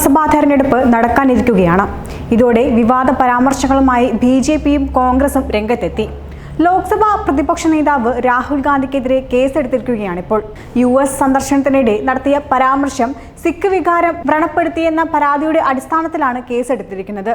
നിയമസഭാ തെരഞ്ഞെടുപ്പ് നടക്കാനിരിക്കുകയാണ്. ഇതോടെ വിവാദ പരാമർശങ്ങളുമായി ബി ജെ പിയും കോൺഗ്രസും രംഗത്തെത്തി. ലോക്സഭാ പ്രതിപക്ഷ നേതാവ് രാഹുൽ ഗാന്ധിക്കെതിരെ കേസെടുത്തിരിക്കുകയാണിപ്പോൾ. യു എസ് സന്ദർശനത്തിനിടെ നടത്തിയ പരാമർശം സിഖ് വികാരം വ്രണപ്പെടുത്തിയെന്ന പരാതിയുടെ അടിസ്ഥാനത്തിലാണ് കേസെടുത്തിരിക്കുന്നത്.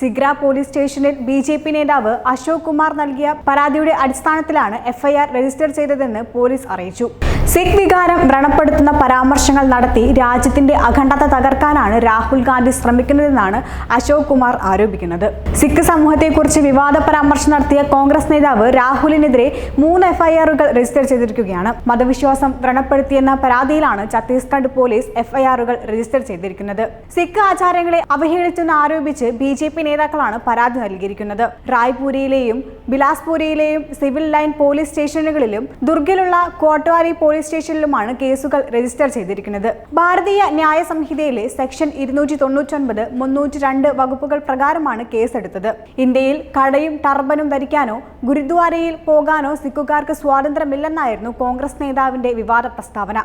സിഗ്ര പോലീസ് സ്റ്റേഷനിൽ ബി ജെ പി നേതാവ് അശോക് കുമാർ നൽകിയ പരാതിയുടെ അടിസ്ഥാനത്തിലാണ് എഫ്ഐആർ രജിസ്റ്റർ ചെയ്തതെന്ന് പോലീസ് അറിയിച്ചു. സിഖ് വികാരം വ്രണപ്പെടുത്തുന്ന പരാമർശങ്ങൾ നടത്തി രാജ്യത്തിന്റെ അഖണ്ഡത തകർക്കാനാണ് രാഹുൽ ഗാന്ധി ശ്രമിക്കുന്നതെന്നാണ് അശോക് കുമാർ ആരോപിക്കുന്നത്. സിഖ് സമൂഹത്തെക്കുറിച്ച് വിവാദ പരാമർശം നടത്തിയ കോൺഗ്രസ് നേതാവ് രാഹുലിനെതിരെ മൂന്ന് എഫ്ഐആറുകൾ രജിസ്റ്റർ ചെയ്തിരിക്കുകയാണ്. മതവിശ്വാസം വ്രണപ്പെടുത്തിയെന്ന പരാതിയിലാണ് ഛത്തീസ്ഗഡ് പോലീസ് എഫ്ഐആറുകൾ രജിസ്റ്റർ ചെയ്തിരിക്കുന്നത്. സിഖ് ആചാരങ്ങളെ അവഹേളിച്ചെന്ന് ആരോപിച്ച് ബി ജെ പി നേതാക്കളാണ് പരാതി നൽകിയിരിക്കുന്നത്. റായ്പൂരിയിലെയും ബിലാസ്പൂരിയിലെയും സിവിൽ ലൈൻ പോലീസ് സ്റ്റേഷനുകളിലും ദുർഗിലുള്ള കോട്വാരി പോലീസ് സ്റ്റേഷനിലുമാണ് കേസുകൾ രജിസ്റ്റർ ചെയ്തിരിക്കുന്നത്. ഭാരതീയ ന്യായ സംഹിതയിലെ സെക്ഷൻ ഇരുന്നൂറ്റി തൊണ്ണൂറ്റൊൻപത് മുന്നൂറ്റി രണ്ട് വകുപ്പുകൾ പ്രകാരമാണ് കേസെടുത്തത്. ഇന്ത്യയിൽ കടയും ടർബനും ധരിക്കാനോ ഗുരുദ്വാരയിൽ പോകാനോ സിഖുകാർക്ക് സ്വാതന്ത്ര്യമില്ലെന്നായിരുന്നു കോൺഗ്രസ് നേതാവിന്റെ വിവാദ പ്രസ്താവന.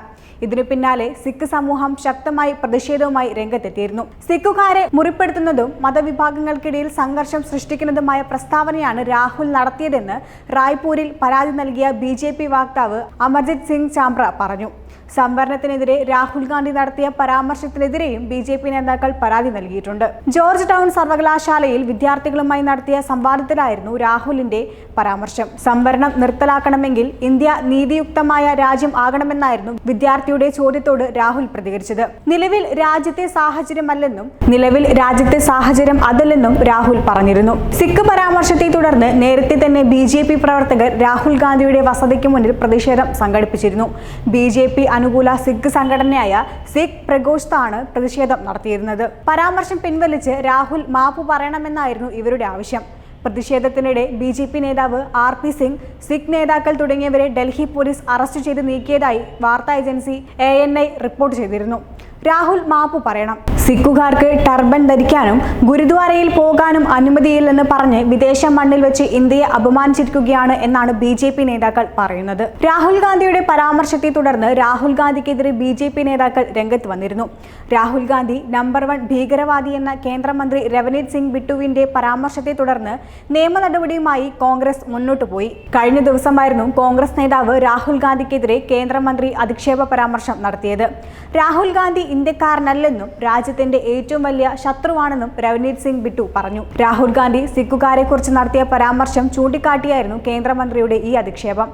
ഇതിനു പിന്നാലെ സിഖ് സമൂഹം ശക്തമായി പ്രതിഷേധവുമായി രംഗത്തെത്തിയിരുന്നു. സിഖുകാരെ മുറിപ്പെടുത്തുന്നതും മതവിഭാഗങ്ങൾക്കിടയിൽ സംഘർഷം സൃഷ്ടിക്കുന്നതുമായ പ്രസ്താവനയാണ് രാഹുൽ നടത്തിയതെന്ന് റായ്പൂരിൽ പരാതി നൽകിയ ബി ജെ പി വക്താവ് അമർജിത് സിംഗ് ചാംബ്ര പറഞ്ഞു. സംവരണത്തിനെതിരെ രാഹുൽ ഗാന്ധി നടത്തിയ പരാമർശത്തിനെതിരെയും ബി ജെ പി നേതാക്കൾ പരാതി നൽകിയിട്ടുണ്ട്. ജോർജ് ടൗൺ സർവകലാശാലയിൽ വിദ്യാർത്ഥികളുമായി നടത്തിയ സംവാദത്തിലായിരുന്നു രാഹുലിന്റെ പരാമർശം. സംവരണം നിർത്തലാക്കണമെങ്കിൽ ഇന്ത്യ നീതിയുക്തമായ രാജ്യം ആകണമെന്നായിരുന്നു വിദ്യാർത്ഥിയുടെ ചോദ്യത്തോട് രാഹുൽ പ്രതികരിച്ചത്. നിലവിൽ രാജ്യത്തെ സാഹചര്യമല്ലെന്നും നിലവിൽ രാജ്യത്തെ സാഹചര്യം അതല്ലെന്നും രാഹുൽ പറഞ്ഞിരുന്നു. സിഖ് പരാമർശത്തെ തുടർന്ന് നേരത്തെ തന്നെ ബി ജെ പി പ്രവർത്തകർ രാഹുൽ ഗാന്ധിയുടെ വസതിക്ക് മുന്നിൽ പ്രതിഷേധം സംഘടിപ്പിച്ചിരുന്നു. ബി ജെ പി അനുകൂല സിഖ് സംഘടനയായ സിഖ് പ്രഘോഷ്താണ് പ്രതിഷേധം നടത്തിയിരുന്നത്. പരാമർശം പിൻവലിച്ച് രാഹുൽ മാപ്പ് പറയണമെന്നായിരുന്നു ഇവരുടെ ആവശ്യം. പ്രതിഷേധത്തിനിടെ ബി ജെ പി നേതാവ് ആർ പി സിംഗ് സിഖ് നേതാക്കൾ തുടങ്ങിയവരെ ഡൽഹി പോലീസ് അറസ്റ്റ് ചെയ്ത് നീക്കിയതായി വാർത്താ ഏജൻസി എ റിപ്പോർട്ട് ചെയ്തിരുന്നു. രാഹുൽ മാപ്പ് പറയണം. സിഖുകാർക്ക് ടർബൻ ധരിക്കാനും ഗുരുദ്വാരയിൽ പോകാനും അനുമതിയില്ലെന്ന് പറഞ്ഞ് വിദേശ മണ്ണിൽ വെച്ച് ഇന്ത്യയെ അപമാനിച്ചിരിക്കുകയാണ് എന്നാണ് ബി ജെ പി നേതാക്കൾ പറയുന്നത്. രാഹുൽ ഗാന്ധിയുടെ പരാമർശത്തെ തുടർന്ന് രാഹുൽ ഗാന്ധിക്കെതിരെ ബി ജെ പി നേതാക്കൾ രംഗത്ത് വന്നിരുന്നു. രാഹുൽ ഗാന്ധി നമ്പർ വൺ ഭീകരവാദി എന്ന കേന്ദ്രമന്ത്രി രവനീത് സിംഗ് ബിട്ടുവിന്റെ പരാമർശത്തെ തുടർന്ന് നിയമ നടപടിയുമായി കോൺഗ്രസ് മുന്നോട്ടു പോയി. കഴിഞ്ഞ ദിവസമായിരുന്നു കോൺഗ്രസ് നേതാവ് രാഹുൽ ഗാന്ധിക്കെതിരെ കേന്ദ്രമന്ത്രി അധിക്ഷേപ പരാമർശം നടത്തിയത്. രാഹുൽ ഗാന്ധി ഇന്ത്യക്കാരനല്ലെന്നും രാജ്യത്തിന്റെ ഏറ്റവും വലിയ ശത്രുവാണെന്നും രവനീത് സിംഗ് ബിട്ടു പറഞ്ഞു. രാഹുൽ ഗാന്ധി സിഖുകാരെ കുറിച്ച് നടത്തിയ പരാമർശം ചൂണ്ടിക്കാട്ടിയായിരുന്നു കേന്ദ്രമന്ത്രിയുടെ ഈ അധിക്ഷേപം.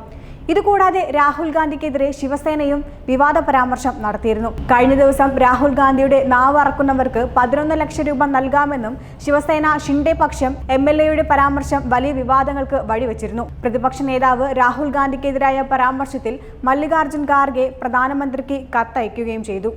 ഇതുകൂടാതെ രാഹുൽ ഗാന്ധിക്കെതിരെ ശിവസേനയും വിവാദ പരാമർശം നടത്തിയിരുന്നു. കഴിഞ്ഞ ദിവസം രാഹുൽ ഗാന്ധിയുടെ നാവ് അറക്കുന്നവർക്ക് പതിനൊന്ന് ലക്ഷം രൂപ നൽകാമെന്നും ശിവസേന ഷിൻഡെ പക്ഷം എം എൽ എയുടെ പരാമർശം വലിയ വിവാദങ്ങൾക്ക് വഴിവെച്ചിരുന്നു. പ്രതിപക്ഷ നേതാവ് രാഹുൽ ഗാന്ധിക്കെതിരായ പരാമർശത്തിൽ മല്ലികാർജുൻ ഖാർഗെ പ്രധാനമന്ത്രിക്ക് കത്തയക്കുകയും ചെയ്തു.